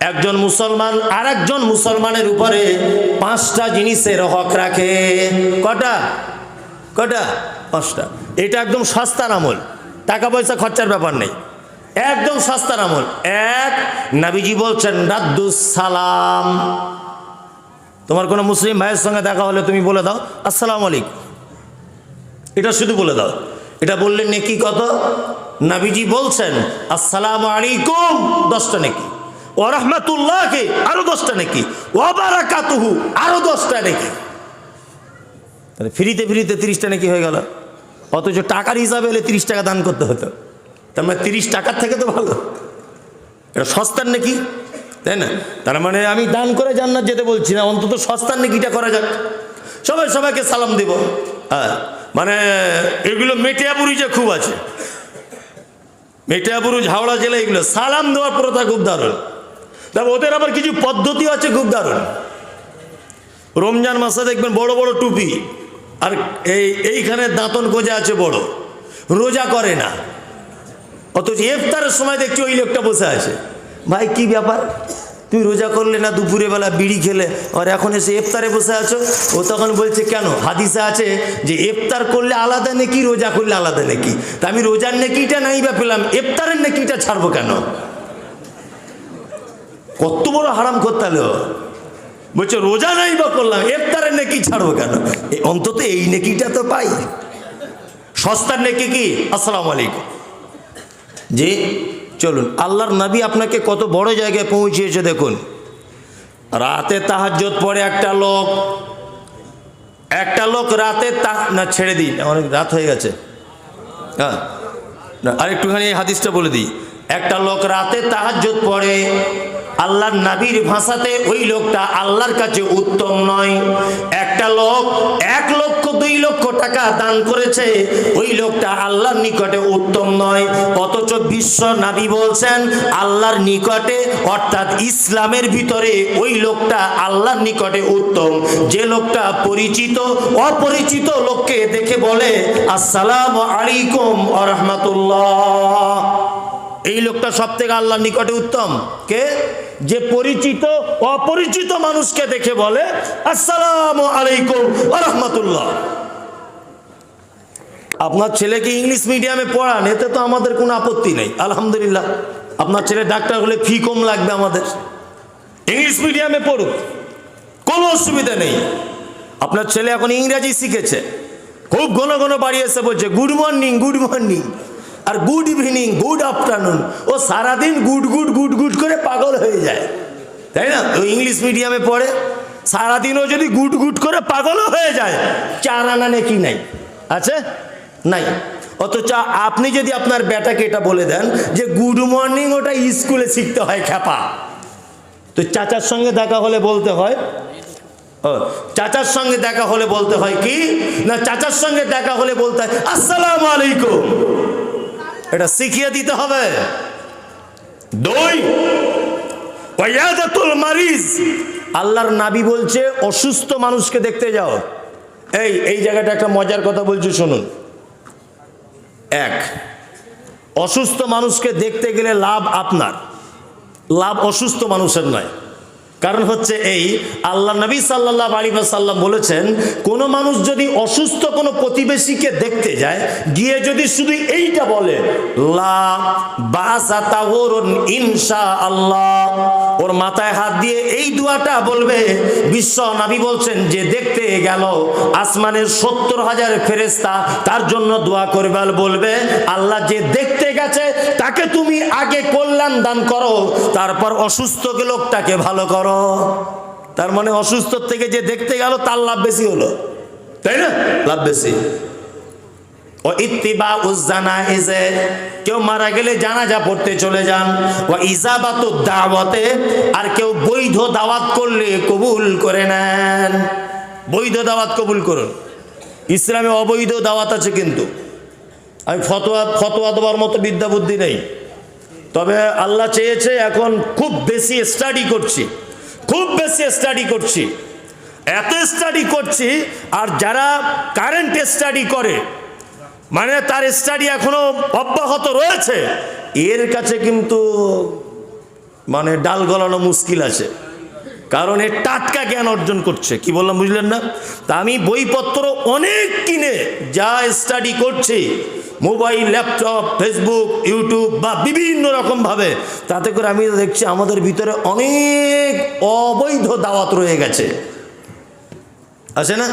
একজন মুসলমান আর একজন মুসলমানের উপরে পাঁচটা জিনিসের হক রাখে। কটা? কটা? পাঁচটা। এটা একদম সস্তার আমল। টাকা পয়সা খরচার ব্যাপার নেই। একদম সস্তার আমল। এক, নাবিজি বলছেন রাদ্দুস সালাম। তোমার কোনো মুসলিম ভাইয়ের সঙ্গে দেখা হলে তুমি বলে দাও, আসসালাম আলাইকুম। এটা শুধু বলে দাও। এটা বললে নেকি কত? নাবিজি বলছেন, আসসালামু আলাইকুম, দশটা নাকি। ও রহমাতুল্লাহকে আরও দশটা নাকি। ও বারাকাতুহু, আরও দশটা নাকি। তাহলে ফ্রিতে ফ্রিতে তিরিশটা নাকি হয়ে গেল। অথচ টাকার হিসাবে এলে তিরিশ টাকা দান করতে হতো। তার মানে তিরিশ টাকার থেকে তো ভালো। এটা সস্তার নাকি, তাই না? তার মানে আমি দান করে জান্নাত যেতে বলছি না, অন্তত সস্তার নাকিটা করা যাক। সবাই সবাইকে সালাম দিব। হ্যাঁ মানে এগুলো মেটিয়াপুরি যে খুব আছে। মেটিয়াপুরুজ হাওড়া জেলা এগুলো, সালাম দেওয়ার প্রথা খুব দারুণ। তবে ওদের আবার কিছু পদ্ধতি আছে খুব দারুণ। রমজান মাসে দেখবেন বড় বড় টুপি, আর এই, এইখানে দাঁতন গোজা আছে বড়। রোজা করে না। অথচ ইফতারের সময় দেখছি ওই লোকটা বসে আছে। ভাই, কি ব্যাপার? তুই রোজা করলে না দুপুরে বেলা বিড়ি খেলে? আর এখন এসে ইফতারে বসে আছো? ও তখন বলছে, কেন? হাদিসে আছে যে ইফতার করলে আলাদা নেকি, রোজা করলে আলাদা নেকি। তা আমি রোজার নেকিটা নাই বা পেলাম, ইফতারের নেকিটা ছাড়বো কেন? কত বড় হারাম করতে হলো বলছে, রোজা নাই বা করলাম, ইফতারের নেকি ছাড়বো কেন? অন্তত এই নেকিটা তো পাই। সস্তার নেকি কি? আসসালামু আলাইকুম। যে চলুন, আল্লাহর নবী আপনাকে কত বড় জায়গায় পৌঁছিয়েছে দেখুন। রাতে তাহাজ্জত পড়ে একটা লোক একটা লোক রাতে তা, না, ছেড়ে দিই, অনেক রাত হয়ে গেছে। হ্যাঁ না, আরেকটুখানি এই হাদিসটা বলে দিই। একটা লোক রাতে তাহাজ্জত পড়ে আল্লাহর নাবির ভাষাতে ওই লোকটা আল্লাহর কাছে উত্তম নয় একটা লোক, এক লক্ষ, দুই লক্ষ টাকা দান করেছে। ওই লোকটা আল্লাহর নিকটে উত্তম নয়, অথচ বিশ্ব নাবি বলছেন, আল্লাহর নিকটে, অর্থাৎ ইসলামের ভিতরে ওই লোকটা আল্লাহর নিকটে উত্তম। যে লোকটা পরিচিত, অপরিচিত লোককে দেখে বলে, আসসালাম আলাইকুম আ রহমতুল্লাহ। এই লোকটা সব থেকে আল্লাহর নিকটে উত্তম। কে? যে পরিচিত, অপরিচিত মানুষকে দেখে বলে, আসসালাম আলাইকুম রহমতুল্লাহ। আপনার ছেলেকে ইংলিশ মিডিয়ামে পড়ান, এতে তো আমাদের কোনো আপত্তি নেই, আলহামদুলিল্লাহ। আপনার ছেলে ডাক্তার হলে ফি কম লাগবে আমাদের। ইংলিশ মিডিয়ামে পড়ুক, কোনো অসুবিধা নেই। আপনার ছেলে এখন ইংরাজি শিখেছে, খুব ঘন ঘন বাড়ি এসে বলছে, গুড মর্নিং গুড মর্নিং। আর গুড ইভিনিং গুড আফটারনুন ও সারাদিন গুড গুড গুড গুড করে পাগল হয়ে যায়। তাই না? ও ইংলিশ মিডিয়ামে পড়ে। সারাদিনও যদি গুড গুড করে পাগলও হয়ে যায় চার আনা নাকি নাই? আছে? নাই। অথচ আপনি যদি আপনার বেটাকে এটা বলে দেন যে গুড মর্নিং ওটা স্কুলে শিখতে হয় খ্যাপা। তো চাচার সঙ্গে দেখা হলে বলতে হয়? চাচার সঙ্গে দেখা হলে বলতে হয় কি? না, চাচার সঙ্গে দেখা হলে বলতে হয়, আসসালামু আলাইকুম। এটা শিখিয়ে দিতে হবে। দুই ওয়াদাতুল মারিজ। আল্লাহর নাবি বলছে, অসুস্থ মানুষকে দেখতে যাও। এই এই জায়গাটা একটা মজার কথা বলছি, শুনুন। এক, অসুস্থ মানুষকে দেখতে গেলে লাভ আপনার। লাভ অসুস্থ মানুষের নয়। কারণ হচ্ছে এই, আল্লাহ নবী সাল্লাহ আলী সাল্লাম বলেছেন, কোনো মানুষ যদি অসুস্থ কোনো প্রতিবেশীকে দেখতে যায়, গিয়ে যদি শুধু এইটা বলে, লা আল্লাহ ওর মাথায় হাত দিয়ে এই দুয়াটা বলবে, বিশ্ব নবী বলছেন, যে দেখতে গেল আসমানের সত্তর হাজার ফেরেস্তা তার জন্য দোয়া করবে বলবে, আল্লাহ যে দেখতে গেছে, তাকে তুমি আগে কল্যাণ দান করো, তারপর অসুস্থ লোকটাকে ভালো করো। তার মানে অসুস্থ থেকে যে দেখতে গেল, তার লাভ বেশি হলো। তাই না? লাভ বেশি। ও ইত্তিবা উজ্জানা এজে কেউ মারা গেলে জানাজা পড়তে চলে যান। ও ইজাবাতু দাওয়াতে, আর কেউ বৈধ দাওয়াত করলে কবুল করে নেন। বৈধ দাওয়াত কবুল করুন। ইসলামে অবৈধ দাওয়াত আছে কিন্তু। আমি ফতোয়া ফতোয়া দেওয়ার মতো বিদ্যা বুদ্ধি নেই। তবে আল্লাহ চেয়েছে এখন খুব বেশি স্টাডি করছি। খুব বেশি স্টাডি করছি। এত স্টাডি করছি, আর যারা কারেন্ট স্টাডি করে মানে তার স্টাডি এখনও অব্যাহত রয়েছে, এর কাছে কিন্তু মানে ডাল গলানো মুশকিল আছে। কারণ এর টাটকা জ্ঞান অর্জন করছে। কি বললাম, বুঝলেন না? তা আমি বইপত্র অনেক কিনে যা স্টাডি করছি মোবাইল, ল্যাপটপ, ফেসবুক, ইউটিউব বা বিভিন্ন রকমভাবে। তাতে করে আমি দেখছি আমাদের ভিতরে অনেক অবৈধ দাওয়াত রয়ে গেছে। আছে না?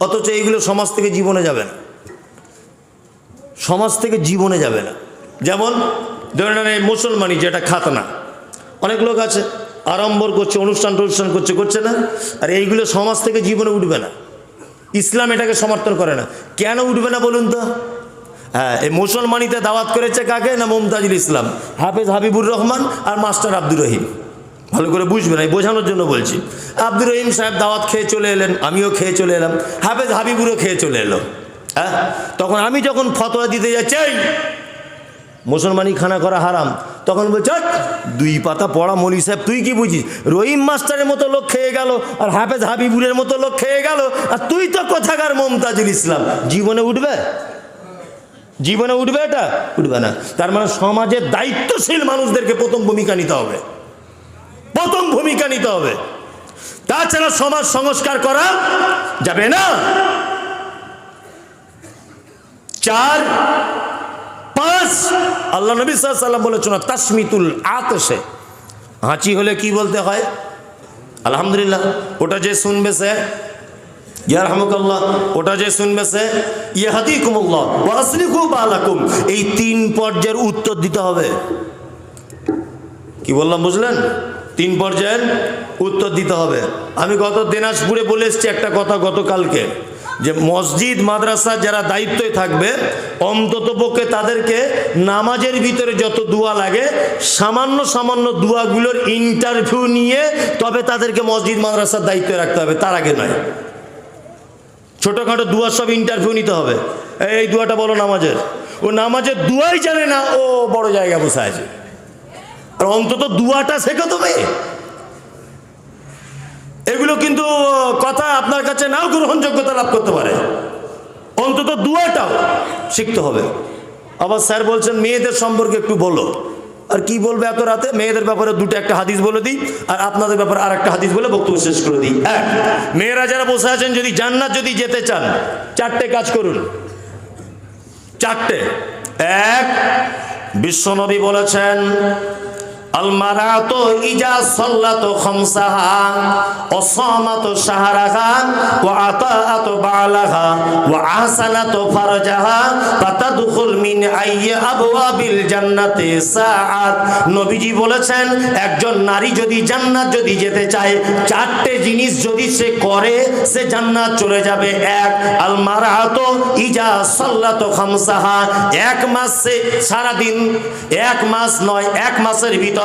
অথচ এইগুলো সমাজ থেকে জীবনে যাবে না। সমাজ থেকে জীবনে যাবে না। যেমন, ধরে নেন এই মুসলমানি যেটা খাতনা। অনেক লোক আছে, আড়ম্বর করছে, অনুষ্ঠান টনুষ্ঠান করছে করছে না? আর এইগুলো সমাজ থেকে জীবনে উঠবে না। ইসলাম এটাকে সমর্থন করে না। কেন উঠবে না বলুন তো? হ্যাঁ এই মুসলমানিতে দাওয়াত করেছে কাকে? না মমতাজুল ইসলাম? হাফেজ হাবিবুর রহমান আর মাস্টার আব্দুর রহিম। ভালো করে বুঝবেন আমি বোঝানোর জন্য বলছি। আব্দুর রহিম সাহেব দাওয়াত খেয়ে চলে এলেন আমিও খেয়ে চলে এলাম হাফেজ হাবিবুরও খেয়ে চলে এলো। হ্যাঁ তখন আমি যখন ফতোয়া দিতে যাচ্ছি "এই, মুসলমানি খানা করা হারাম তখন বলছে দুই পাতা পড়া মলি সাহেব তুই কি বুঝিস? রহিম মাস্টারের মতো লোক খেয়ে গেল আর হাফেজ হাবিবুরের মতো লোক খেয়ে গেল আর তুই তো কোথাকার মমতাজুল ইসলাম? জীবনে উঠবে? জীবনে উঠবে এটা? উঠবে না। তার মানে সমাজের দায়িত্বশীল মানুষদেরকে প্রথম ভূমিকা নিতে হবে। প্রথম ভূমিকা নিতে হবে। তাছাড়া সমাজ সংস্কার করা যাবে না। চার, পাঁচ, আল্লাহ নবী সাল্লাম বলেছেন, তাসমিতুল আতসে হাঁচি হলে কি বলতে হয়? আলহামদুলিল্লাহ, ওটা যে শুনবে সে ওটা যে শুনবে সে ইয়াহাদিকুমুল্লাহ ওয়া আসলিকু বালাকুম। এই তিন পর্যায়ের উত্তর দিতে হবে। কি বললাম, বুঝলেন? তিন পর্যায়ের উত্তর দিতে হবে। আমি গত দিনাজপুরে বলে এসছি একটা কথা গতকালকে, যে মসজিদ, মাদ্রাসা যারা দায়িত্বে থাকবে, অন্তত পক্ষে তাদেরকে নামাজের ভিতরে যত দোয়া লাগে, সামান্য সামান্য দোয়াগুলোর ইন্টারভিউ নিয়ে তবে তাদেরকে মসজিদ, মাদ্রাসার দায়িত্বে রাখতে হবে। তার আগে নয়। ছোটোখাটো দুয়ার সব ইন্টারভিউ নিতে হবে। এই দুয়াটা বলো নামাজের। ও নামাজের দুয়াই জানে না, ও বড় জায়গা বসে আছে। আর অন্তত দুয়াটা শেখো তুমি। এগুলো কিন্তু কথা আপনার কাছে নাও গ্রহণযোগ্যতা লাভ করতে পারে। অন্তত দুয়াটাও শিখতে হবে। আবার স্যার বলছেন, মেয়েদের সম্পর্কে একটু বলো। আর কি বলবে এত রাতে? মেয়েদের ব্যাপারে দুটো একটা হাদিস বলে দিই, আর আপনাদের ব্যাপারে আর একটা হাদিস বলে বক্তব্য শেষ করে দিই। এক, মেয়েরা যারা বসে আছেন, যদি জান্নাত যদি যেতে চান, চারটে কাজ করুন। চারটে। এক, বিশ্বনবী বলেছেন ইজা আতাআত বালাহা ওয়া ফারজাহা মিন জান্নাতি নবীজি বলেছেন, একজন নারী যদি জান্নাত যদি যেতে চায়, চারটে জিনিস যদি সে করে, সে জান্নাত চলে যাবে। এক, আলমারাত ইজা সাল্লাত খামসাহা, এক মাস সে সারাদিন, এক মাস নয়, এক মাসের ভিতরে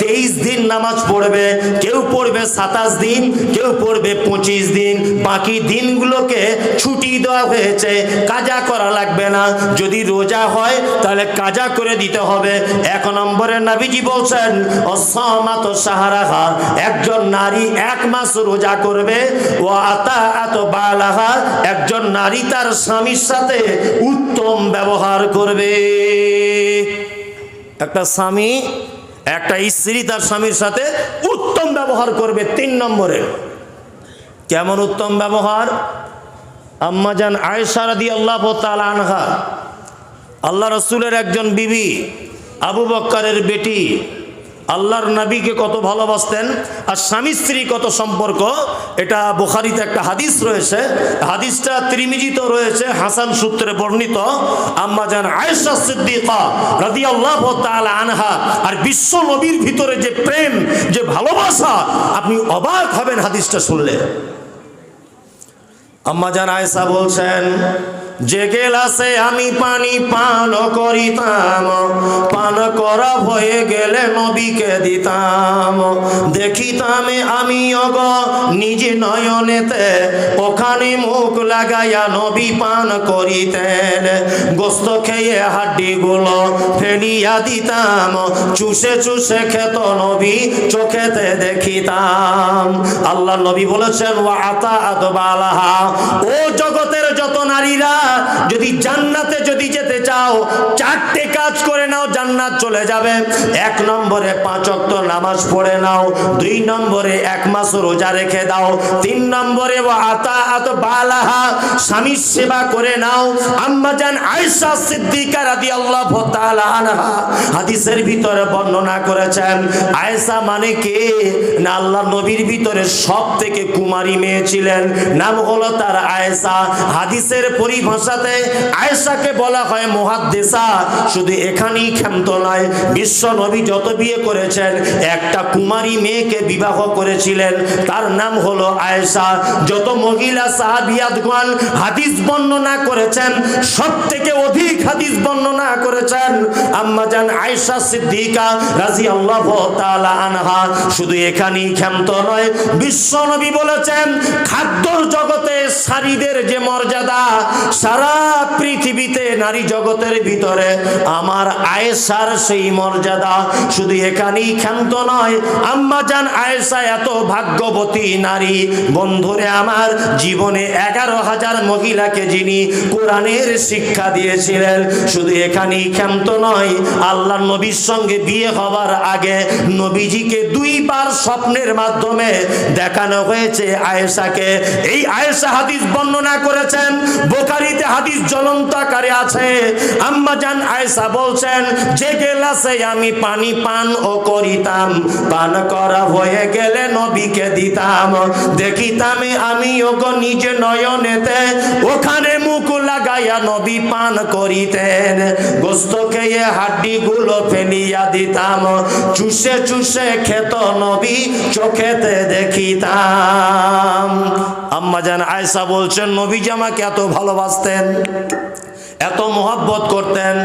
তেইশ দিন নামাজ পড়বে, কেউ পড়বে সাতাশ দিন, কেউ পড়বে পঁচিশ দিন। বাকি দিনগুলোকে ছুটি দেওয়া হয়েছে, কাজা করা লাগবে না। যদি রোজা হয়, তাহলে কাজা করে দিতে হবে। এক নম্বরে নাবিজি বলছেন, অসমাত সাহারাহা একজন নারী এক মাস রোজা করবে ও আতা এত বালাহা একজন নারী তার স্বামীর সাথে উত্তম ব্যবহার করবে। একটা স্বামী একটা স্ত্রী তার স্বামীর সাথে উত্তম ব্যবহার করবে তিন নম্বরে। কেমন উত্তম ব্যবহার? আম্মাজান আয়সারাদি আল্লাহ আল্লাহ আনহা, আল্লাহ রসুলের একজন বিবি, আবু বক্কারের বেটি আল্লাহর নবীকে কত ভালোবাসতেন আর স্বামী স্ত্রী কত সম্পর্ক, এটা বুখারিতে একটা হাদিস রয়েছে। হাদিসটা ত্রিমিজিত রয়েছে, হাসান সূত্রে বর্ণিত। আম্মাজান আয়েশা সিদ্দিকা রাদিয়াল্লাহু তাআলা আনহা আর বিশ্ব নবীর ভিতরে যে প্রেম, যে ভালোবাসা, আপনি অবাক হবেন হাদিসটা শুনলে। আম্মা জান আয়েশা বলছেন যে গেলাসে আমি পানি পান করিতাম, পান করা হয়ে গেলে নবীকে দিতাম। দেখিতাম আমি অগ নিজে নয়নেতে, ওখানে মুখ লাগাইয়া নবী পান করিতেন। গোস্ত খেয়ে হাড্ডি গুলো ফেলিয়া দিতাম, চুষে চুষে খেত নবী চোখেতে দেখিতাম। আল্লাহ নবী বলেছেন, ওয়া আতা আত বালাহা ও জগতের যত নারীরা যদি জান্নাতে যদি যেতে চাও, চারটে কাজ করে নাও, জান্নাত চলে যাবে। এক নম্বরে পাঁচ অক্ত নামাজ পড়ে নাও, দুই নম্বরে এক মাস রোজা রেখে দাও, তিন নম্বরে ও আতা আত বালাহা, স্বামীর সেবা করে নাও। আম্মা জান আয়েশা সিদ্দিকা রাদিয়াল্লাহু তাআলা আনহা হাদিসের ভিতরে বর্ণনা করেছেন, আয়েশা মানে কে? না আল্লাহ নবীর ভিতরে সব থেকে কুমারী মেয়ে ছিলেন, নাম হলো তার আয়েশা। হাদিসের পরিভাষাতে আয়েশাকে বলা হয় মুহাদ্দিসা। শুধু এখানেই ক্ষান্ত নয়, বিশ্ব নবী যত বিয়ে করেছেন, একটা কুমারী মেয়েকে বিবাহ করেছিলেন। তার নাম হলো আয়েশা। যত মহিলা সাহাবিয়াতগণ হাদিস বর্ণনা করেছেন সব থেকে অধিক হাদিস বর্ণনা করেছেন আম্মাজান আয়েশা সিদ্দিকা রাদিয়াল্লাহু তাআলা আনহা। শুধু এখানেই ক্ষান্ত নয়, বিশ্ব নবী বলেছেন, খাদ্যর জগতে সারিদের যে মর্যাদা সারা পৃথিবীতে নারী জগতের ভিতরে আমার আয়েশার সেই মর্যাদা শুধু এখানেই ক্ষান্ত নয়। আম্মা জান আয়েশা এত ভাগ্যবতী নারী। বন্ধুরে আমার, জীবনে এগারো হাজার মহিলাকে যিনি কোরআনের শিক্ষা দিয়েছিলেন, শুধু এখানেই ক্ষান্ত নয় আল্লাহ নবীর সঙ্গে বিয়ে হওয়ার আগে নবীজিকে দুইবার স্বপ্নের মাধ্যমে দেখানো হয়েছে আয়েশাকে। এই আয়েশা হাদিস বর্ণনা করেছেন বোকারিতে হাদিস জ্বলন্ত আকারে আছে। আম্মা জান আয়েশা বলছেন, যে গেলাসে আমি পানি পান ও করিতাম, পান করা হয়ে গেলে নবীকে দিতাম। দেখিতাম আমি ওগো নিজে নয়নেতে, ওখানে মুখ লাগাইয়া নবী পান করিতেন। গোস্ত খেয়ে হাড্ডি গুলো ফেলিয়া দিতাম। চুষে চুষে খেত নবী চোখেতে দেখিতাম। আম্মা জান আয়সা বলছেন নবী জামাকে এত ভালোবাসতেন। এত মোহাব্বত করতেন।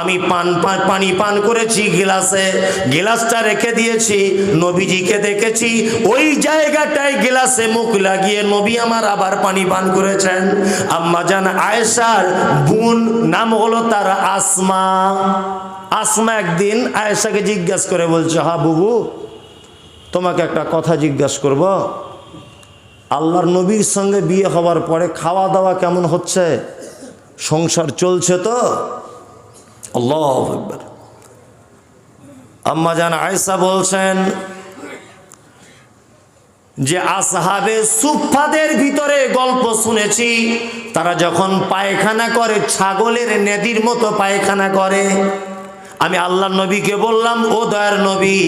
আমি পান পান, পানি করেছি গিলাসে। গিলাসটা রেখে দিয়েছি, নবীজিকে দেখেছি। ওই জায়গাটায় গিলাসে মুখ লাগিয়ে নবী আমার আবার পানি পান করেছেন। আম্মা জান আয়েশার বোন নাম হলো তার আসমা। আসমা একদিন আয়েশাকে জিজ্ঞাসা করে বলছে, হা বুবু, তোমাকে একটা কথা জিজ্ঞাসা করব। আল্লাহর নবীর সঙ্গে বিয়ে হওয়ার পরে খাওয়া দাওয়া কেমন হচ্ছে? সংসার চলছে তো? আল্লাহ আম্মা জান আয়সা বলছেন যে আসহাবে সুফাদের ভিতরে গল্প শুনেছি, তারা যখন পায়খানা করে, ছাগলের নেদির মতো পায়খানা করে আমি আল্লাহ নবীকে বললাম, ও দয়ার নবী,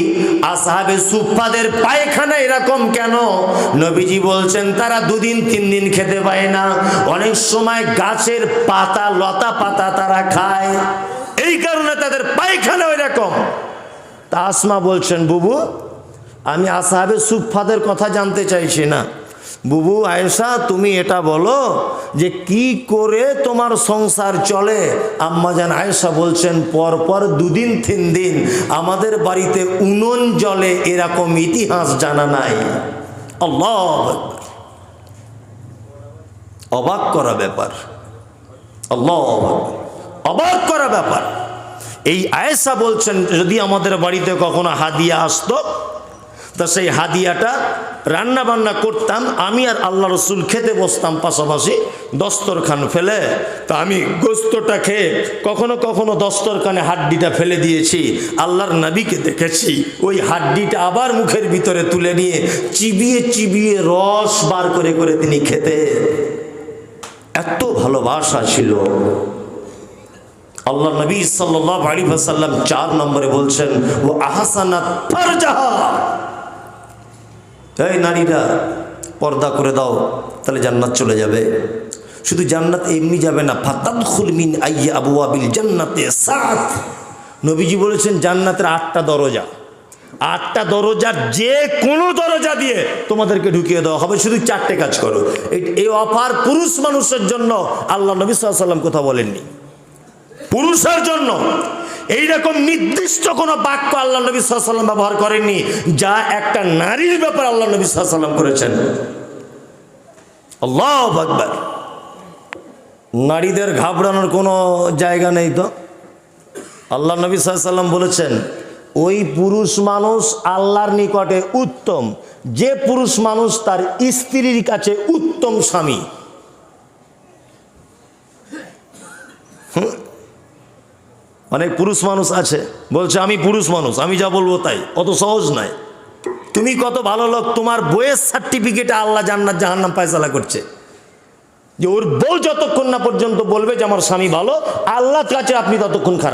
আসহাবে সুফাদের পায়খানা এরকম কেন? নবীজি বলছেন, তারা দুদিন, তিন দিন খেতে পায় না। অনেক সময় গাছের পাতা, লতা পাতা তারা খায়। এই কারণে তাদের পায়খানা ওই রকম তা আসমা বলছেন, বুবু, আমি আসাহাবে সুফাদের কথা জানতে চাইছি না। বুবু আয়েশা, তুমি এটা বলো যে কি করে তোমার সংসার চলে? আম্মা আম্মাজান আয়েশা বলছেন, পরপর দুদিন, তিন দিন আমাদের বাড়িতে উনুন জলে এরকম ইতিহাস জানা নাই। অবাক করা ব্যাপার। আল্লাহ অবাক করা ব্যাপার। এই আয়েশা বলছেন, যদি আমাদের বাড়িতে কখনো হাদিয়া আসতো, তা সেই হাদিয়াটা রান্না বান্না করতাম, আমি আর আল্লাহ রসুল খেতে বসতাম পাশাপাশি দস্তরখান ফেলে। তা আমি গোস্তটা খেয়ে কখনো কখনো দস্তরখানে হাড্ডিটা ফেলে দিয়েছি, আল্লাহর নবীকে দেখেছি। ওই হাড্ডিটা আবার মুখের ভিতরে তুলে নিয়ে চিবিয়ে চিবিয়ে রস বার করে করে তিনি খেতে। এত ভালোবাসা ছিল। আল্লাহ নবী সাল্লাম চার নম্বরে বলছেন ও আহাসানা ফারজাহা। এই নারীরা পর্দা করে দাও, তাহলে জান্নাত চলে যাবে। শুধু জান্নাত এমনি যাবে না ফাতাদ খুলমিন আইয়া আবু আবিল জান্নাতে সাত। নবীজি বলেছেন, জান্নাতের আটটা দরজা। আটটা দরজার যে কোনো দরজা দিয়ে তোমাদেরকে ঢুকিয়ে দেওয়া হবে। শুধু চারটে কাজ করো। এই- অফার পুরুষ মানুষের জন্য আল্লাহ নবী সাল্লাম কথা বলেননি। পুরুষের জন্য এইরকম নির্দিষ্ট কোনো বাক্য আল্লাহ নবী সাল্লাম ব্যবহার করেননি, যা একটা নারীর ব্যাপার আল্লাহ নবী সাল্লাম করেছেন। নারীদের ঘাবড়ানোর কোনো জায়গা নেই তো? আল্লাহ নবী সাল্লাম বলেছেন, ওই পুরুষ মানুষ আল্লাহর নিকটে উত্তম, যে পুরুষ মানুষ তার স্ত্রীর কাছে উত্তম স্বামী। হুঁ। অনেক পুরুষ মানুষ আছে, বলছে, আমি পুরুষ মানুষ, আমি যা বলব তাই। অত সহজ নয়। তুমি কত ভালো লোক, তোমার বইয়ের সার্টিফিকেটে আল্লাহ জান্নাত, জাহান্নাম পায়সালা করছে। যে ওর বউ যতক্ষণ না পর্যন্ত বলবে যে, আমার স্বামী ভালো, আল্লাহর কাছে আপনি ততক্ষণ খারাপ।